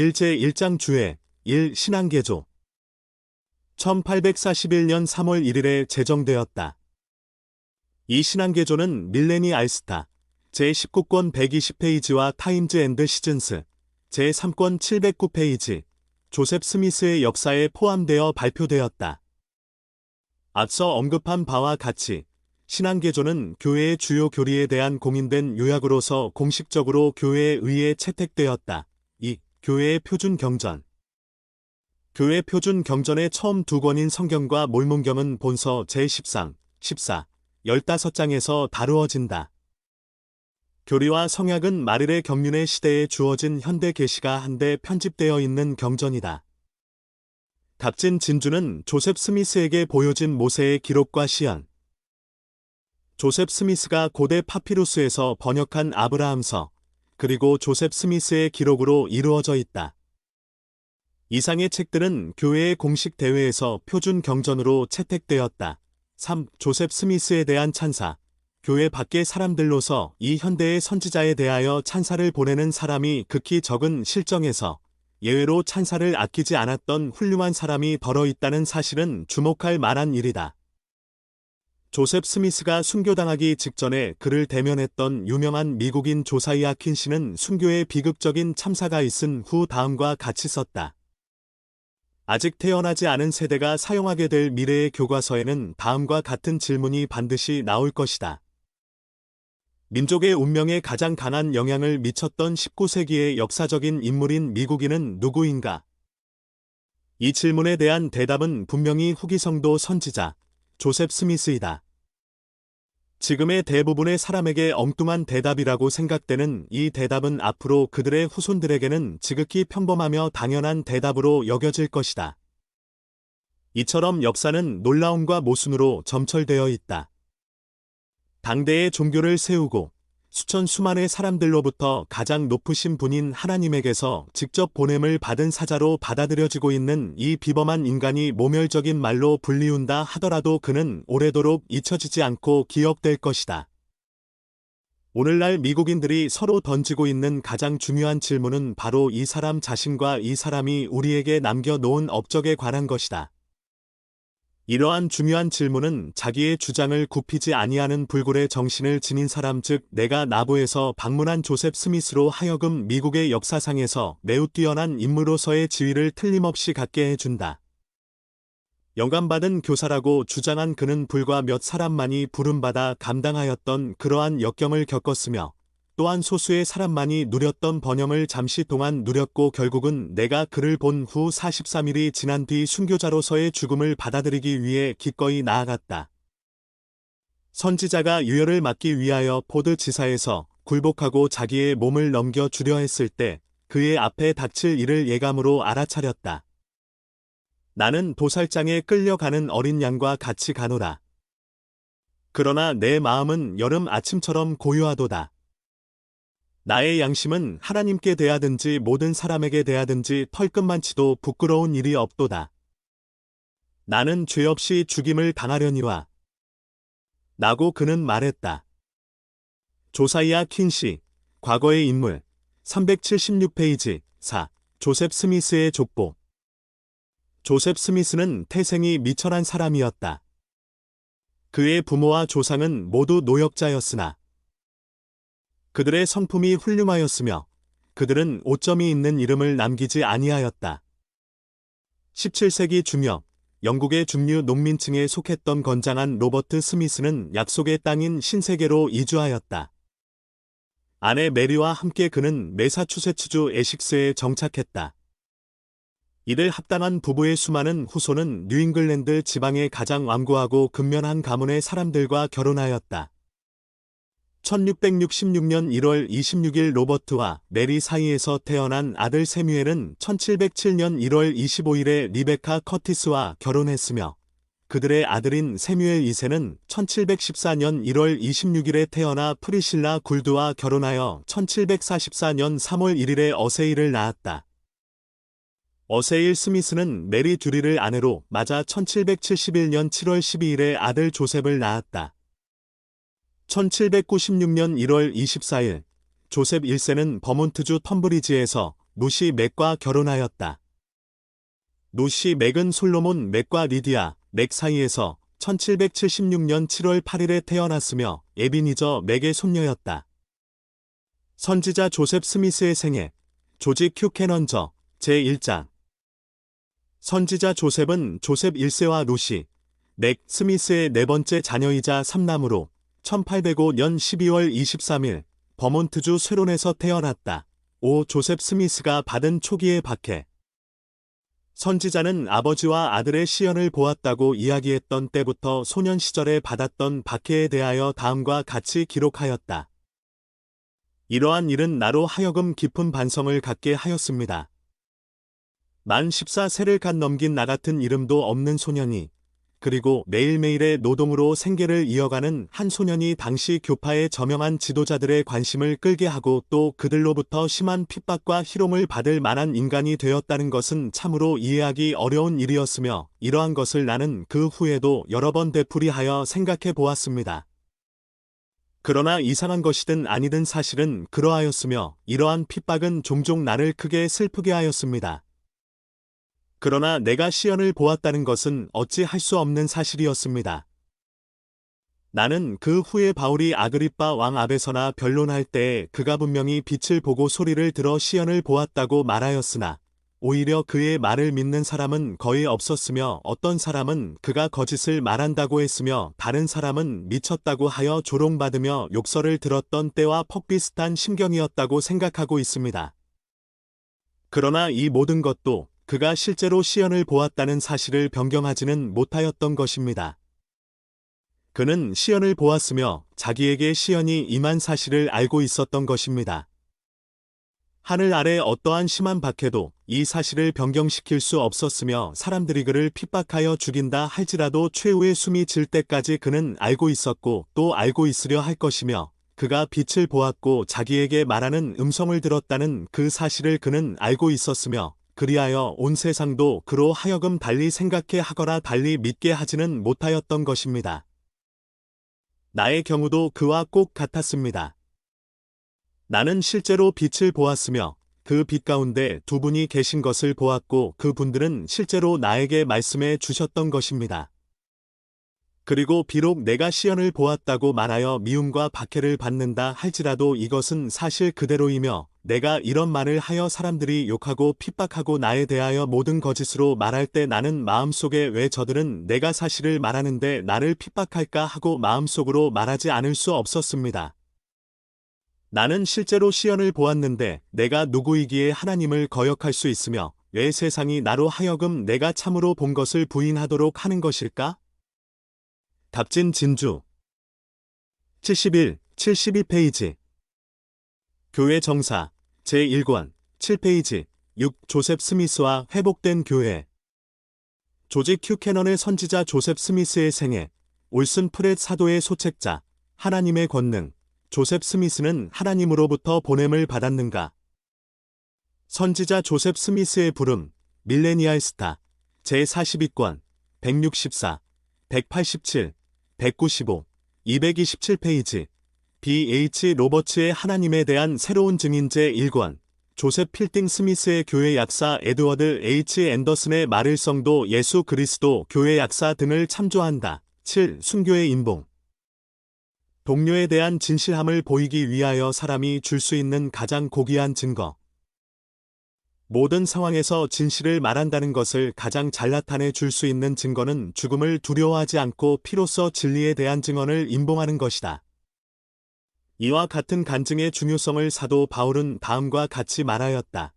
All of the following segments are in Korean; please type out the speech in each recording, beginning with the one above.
일제 1장 주회 1 신앙개조 1841년 3월 1일에 제정되었다. 이 신앙개조는 밀레니 알스타 제19권 120페이지와 타임즈 앤드 시즌스 제3권 709페이지 조셉 스미스의 역사에 포함되어 발표되었다. 앞서 언급한 바와 같이 신앙개조는 교회의 주요 교리에 대한 공인된 요약으로서 공식적으로 교회에 의해 채택되었다. 이 교회의 표준 경전 교회 표준 경전의 처음 두 권인 성경과 몰문경은 본서 제13, 14, 15장에서 다루어진다. 교리와 성약은 마릴의 경륜의 시대에 주어진 현대 계시가 한데 편집되어 있는 경전이다. 값진 진주는 조셉 스미스에게 보여진 모세의 기록과 시연. 조셉 스미스가 고대 파피루스에서 번역한 아브라함서, 그리고 조셉 스미스의 기록으로 이루어져 있다. 이상의 책들은 교회의 공식 대회에서 표준 경전으로 채택되었다. 3. 조셉 스미스에 대한 찬사. 교회 밖의 사람들로서 이 현대의 선지자에 대하여 찬사를 보내는 사람이 극히 적은 실정에서 예외로 찬사를 아끼지 않았던 훌륭한 사람이 덜어 있다는 사실은 주목할 만한 일이다. 조셉 스미스가 순교당하기 직전에 그를 대면했던 유명한 미국인 조사이아 킨씨는 순교의 비극적인 참사가 있은 후 다음과 같이 썼다. 아직 태어나지 않은 세대가 사용하게 될 미래의 교과서에는 다음과 같은 질문이 반드시 나올 것이다. 민족의 운명에 가장 강한 영향을 미쳤던 19세기의 역사적인 인물인 미국인은 누구인가? 이 질문에 대한 대답은 분명히 후기성도 선지자 조셉 스미스이다. 지금의 대부분의 사람에게 엉뚱한 대답이라고 생각되는 이 대답은 앞으로 그들의 후손들에게는 지극히 평범하며 당연한 대답으로 여겨질 것이다. 이처럼 역사는 놀라움과 모순으로 점철되어 있다. 당대의 종교를 세우고 수천 수만의 사람들로부터 가장 높으신 분인 하나님에게서 직접 보냄을 받은 사자로 받아들여지고 있는 이 비범한 인간이 모멸적인 말로 불리운다 하더라도 그는 오래도록 잊혀지지 않고 기억될 것이다. 오늘날 미국인들이 서로 던지고 있는 가장 중요한 질문은 바로 이 사람 자신과 이 사람이 우리에게 남겨놓은 업적에 관한 것이다. 이러한 중요한 질문은 자기의 주장을 굽히지 아니하는 불굴의 정신을 지닌 사람 즉 내가 나보에서 방문한 조셉 스미스로 하여금 미국의 역사상에서 매우 뛰어난 인물로서의 지위를 틀림없이 갖게 해준다. 영감받은 교사라고 주장한 그는 불과 몇 사람만이 부름받아 감당하였던 그러한 역경을 겪었으며 또한 소수의 사람만이 누렸던 번영을 잠시 동안 누렸고 결국은 내가 그를 본 후 43일이 지난 뒤 순교자로서의 죽음을 받아들이기 위해 기꺼이 나아갔다. 선지자가 유혈을 막기 위하여 포드 지사에서 굴복하고 자기의 몸을 넘겨 주려 했을 때 그의 앞에 닥칠 일을 예감으로 알아차렸다. 나는 도살장에 끌려가는 어린 양과 같이 가노라. 그러나 내 마음은 여름 아침처럼 고요하도다. 나의 양심은 하나님께 대하든지 모든 사람에게 대하든지 털끝만치도 부끄러운 일이 없도다. 나는 죄 없이 죽임을 당하려니와. 나고 그는 말했다. 조사이아 킨시, 과거의 인물, 376페이지, 4. 조셉 스미스의 족보. 조셉 스미스는 태생이 미천한 사람이었다. 그의 부모와 조상은 모두 노역자였으나 그들의 성품이 훌륭하였으며 그들은 오점이 있는 이름을 남기지 아니하였다. 17세기 중엽 영국의 중류 농민층에 속했던 건장한 로버트 스미스는 약속의 땅인 신세계로 이주하였다. 아내 메리와 함께 그는 메사추세츠주 에식스에 정착했다. 이를 합당한 부부의 수많은 후손은 뉴잉글랜드 지방의 가장 완고하고 근면한 가문의 사람들과 결혼하였다. 1666년 1월 26일 로버트와 메리 사이에서 태어난 아들 세뮤엘은 1707년 1월 25일에 리베카 커티스와 결혼했으며 그들의 아들인 세뮤엘 2세는 1714년 1월 26일에 태어나 프리실라 굴드와 결혼하여 1744년 3월 1일에 어세일을 낳았다. 어세일 스미스는 메리 듀리를 아내로 맞아 1771년 7월 12일에 아들 조셉을 낳았다. 1796년 1월 24일 조셉 1세는 버몬트주 텀브리지에서 노시 맥과 결혼하였다. 노시 맥은 솔로몬 맥과 리디아 맥 사이에서 1776년 7월 8일에 태어났으며 에비니저 맥의 손녀였다. 선지자 조셉 스미스의 생애, 조지 큐 캐넌저, 제1장. 선지자 조셉은 조셉 1세와 루시, 맥 스미스의 네 번째 자녀이자 삼남으로 1805년 12월 23일 버몬트주 쇠론에서 태어났다. 오 조셉 스미스가 받은 초기의 박해. 선지자는 아버지와 아들의 시연을 보았다고 이야기했던 때부터 소년 시절에 받았던 박해에 대하여 다음과 같이 기록하였다. 이러한 일은 나로 하여금 깊은 반성을 갖게 하였습니다. 만 14세를 갓 넘긴 나 같은 이름도 없는 소년이 그리고 매일매일의 노동으로 생계를 이어가는 한 소년이 당시 교파의 저명한 지도자들의 관심을 끌게 하고 또 그들로부터 심한 핍박과 희롱을 받을 만한 인간이 되었다는 것은 참으로 이해하기 어려운 일이었으며 이러한 것을 나는 그 후에도 여러 번 되풀이하여 생각해 보았습니다. 그러나 이상한 것이든 아니든 사실은 그러하였으며 이러한 핍박은 종종 나를 크게 슬프게 하였습니다. 그러나 내가 시연을 보았다는 것은 어찌 할 수 없는 사실이었습니다. 나는 그 후에 바울이 아그리빠 왕 앞에서나 변론할 때에 그가 분명히 빛을 보고 소리를 들어 시연을 보았다고 말하였으나 오히려 그의 말을 믿는 사람은 거의 없었으며 어떤 사람은 그가 거짓을 말한다고 했으며 다른 사람은 미쳤다고 하여 조롱받으며 욕설을 들었던 때와 퍽비슷한 심경이었다고 생각하고 있습니다. 그러나 이 모든 것도 그가 실제로 시연을 보았다는 사실을 변경하지는 못하였던 것입니다. 그는 시연을 보았으며 자기에게 시연이 임한 사실을 알고 있었던 것입니다. 하늘 아래 어떠한 심한 박해도 이 사실을 변경시킬 수 없었으며 사람들이 그를 핍박하여 죽인다 할지라도 최후의 숨이 질 때까지 그는 알고 있었고 또 알고 있으려 할 것이며 그가 빛을 보았고 자기에게 말하는 음성을 들었다는 그 사실을 그는 알고 있었으며 그리하여 온 세상도 그로 하여금 달리 생각해 하거나 달리 믿게 하지는 못하였던 것입니다. 나의 경우도 그와 꼭 같았습니다. 나는 실제로 빛을 보았으며 그 빛 가운데 두 분이 계신 것을 보았고 그 분들은 실제로 나에게 말씀해 주셨던 것입니다. 그리고 비록 내가 시연을 보았다고 말하여 미움과 박해를 받는다 할지라도 이것은 사실 그대로이며 내가 이런 말을 하여 사람들이 욕하고 핍박하고 나에 대하여 모든 거짓으로 말할 때 나는 마음속에 왜 저들은 내가 사실을 말하는데 나를 핍박할까 하고 마음속으로 말하지 않을 수 없었습니다. 나는 실제로 시연을 보았는데 내가 누구이기에 하나님을 거역할 수 있으며 왜 세상이 나로 하여금 내가 참으로 본 것을 부인하도록 하는 것일까? 답진 진주 71, 72페이지 교회 정사 제1권 7페이지 6 조셉 스미스와 회복된 교회. 조지 큐 캐넌의 선지자 조셉 스미스의 생애 올슨 프렛 사도의 소책자 하나님의 권능. 조셉 스미스는 하나님으로부터 보냄을 받았는가? 선지자 조셉 스미스의 부름 밀레니얼 스타 제42권 164 187 195, 227페이지 B.H. 로버츠의 하나님에 대한 새로운 증인제 1권 조셉 필딩 스미스의 교회 약사 에드워드 H. 앤더슨의 마를성도 예수 그리스도 교회 약사 등을 참조한다. 7. 순교의 인봉 동료에 대한 진실함을 보이기 위하여 사람이 줄 수 있는 가장 고귀한 증거 모든 상황에서 진실을 말한다는 것을 가장 잘 나타내 줄 수 있는 증거는 죽음을 두려워하지 않고 피로써 진리에 대한 증언을 임봉하는 것이다. 이와 같은 간증의 중요성을 사도 바울은 다음과 같이 말하였다.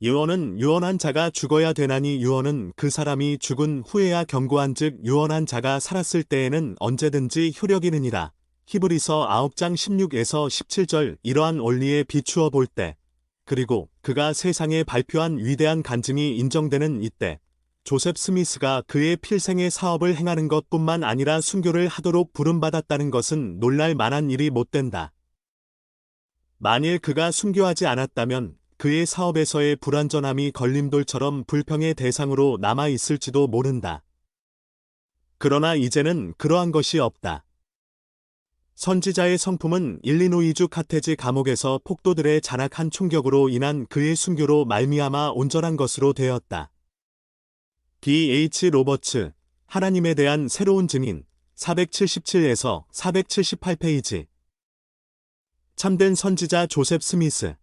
유언은 유언한 자가 죽어야 되나니 유언은 그 사람이 죽은 후에야 경고한 즉 유언한 자가 살았을 때에는 언제든지 효력이느니라. 히브리서 9장 16에서 17절 이러한 원리에 비추어 볼 때 그리고 그가 세상에 발표한 위대한 간증이 인정되는 이때 조셉 스미스가 그의 필생의 사업을 행하는 것뿐만 아니라 순교를 하도록 부름받았다는 것은 놀랄 만한 일이 못 된다. 만일 그가 순교하지 않았다면 그의 사업에서의 불완전함이 걸림돌처럼 불평의 대상으로 남아 있을지도 모른다. 그러나 이제는 그러한 것이 없다. 선지자의 성품은 일리노이주 카테지 감옥에서 폭도들의 잔악한 총격으로 인한 그의 순교로 말미암아 온전한 것으로 되었다. D.H. 로버츠, 하나님에 대한 새로운 증인, 477에서 478페이지. 참된 선지자 조셉 스미스.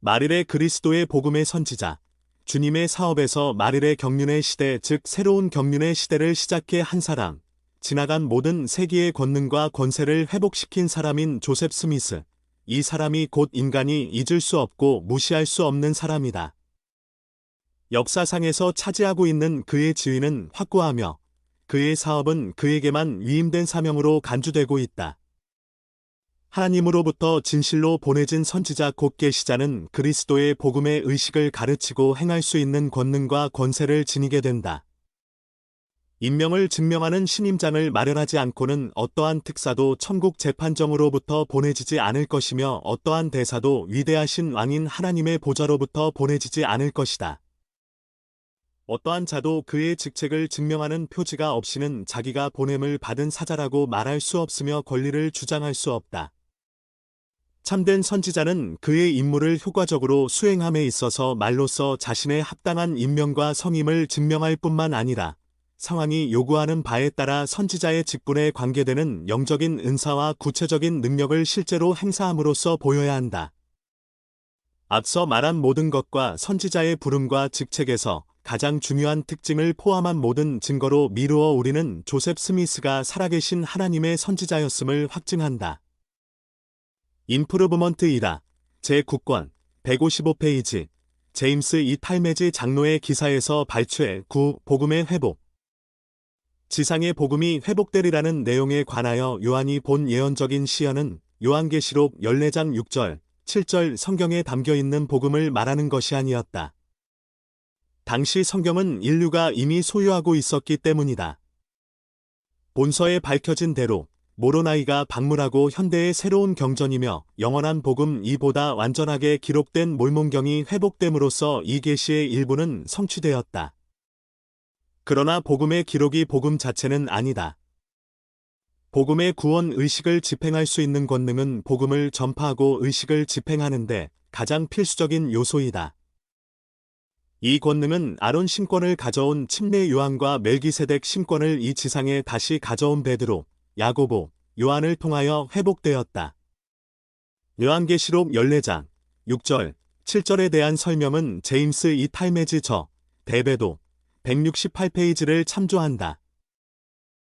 마릴의 그리스도의 복음의 선지자. 주님의 사업에서 마릴의 경륜의 시대, 즉 새로운 경륜의 시대를 시작해 한 사람. 지나간 모든 세기의 권능과 권세를 회복시킨 사람인 조셉 스미스. 이 사람이 곧 인간이 잊을 수 없고 무시할 수 없는 사람이다. 역사상에서 차지하고 있는 그의 지위는 확고하며 그의 사업은 그에게만 위임된 사명으로 간주되고 있다. 하나님으로부터 진실로 보내진 선지자 곧 계시자는 그리스도의 복음의 의식을 가르치고 행할 수 있는 권능과 권세를 지니게 된다. 인명을 증명하는 신임장을 마련하지 않고는 어떠한 특사도 천국 재판정으로부터 보내지지 않을 것이며 어떠한 대사도 위대하신 왕인 하나님의 보좌로부터 보내지지 않을 것이다. 어떠한 자도 그의 직책을 증명하는 표지가 없이는 자기가 보냄을 받은 사자라고 말할 수 없으며 권리를 주장할 수 없다. 참된 선지자는 그의 임무를 효과적으로 수행함에 있어서 말로써 자신의 합당한 임명과 성임을 증명할 뿐만 아니라 상황이 요구하는 바에 따라 선지자의 직분에 관계되는 영적인 은사와 구체적인 능력을 실제로 행사함으로써 보여야 한다. 앞서 말한 모든 것과 선지자의 부름과 직책에서 가장 중요한 특징을 포함한 모든 증거로 미루어 우리는 조셉 스미스가 살아계신 하나님의 선지자였음을 확증한다. 인프루브먼트 이라 제9권 155페이지 제임스 이 탈메지 장로의 기사에서 발췌 9 복음의 회복 지상의 복음이 회복되리라는 내용에 관하여 요한이 본 예언적인 시연은 요한계시록 14장 6절, 7절 성경에 담겨 있는 복음을 말하는 것이 아니었다. 당시 성경은 인류가 이미 소유하고 있었기 때문이다. 본서에 밝혀진 대로 모로나이가 박물하고 현대의 새로운 경전이며 영원한 복음 이보다 완전하게 기록된 몰몬경이 회복됨으로써 이 계시의 일부는 성취되었다. 그러나 복음의 기록이 복음 자체는 아니다. 복음의 구원 의식을 집행할 수 있는 권능은 복음을 전파하고 의식을 집행하는데 가장 필수적인 요소이다. 이 권능은 아론 신권을 가져온 침례 요한과 멜기세덱 신권을 이 지상에 다시 가져온 베드로, 야고보, 요한을 통하여 회복되었다. 요한계시록 14장, 6절, 7절에 대한 설명은 제임스 이 탈메즈 저, 대배도, 168페이지를 참조한다.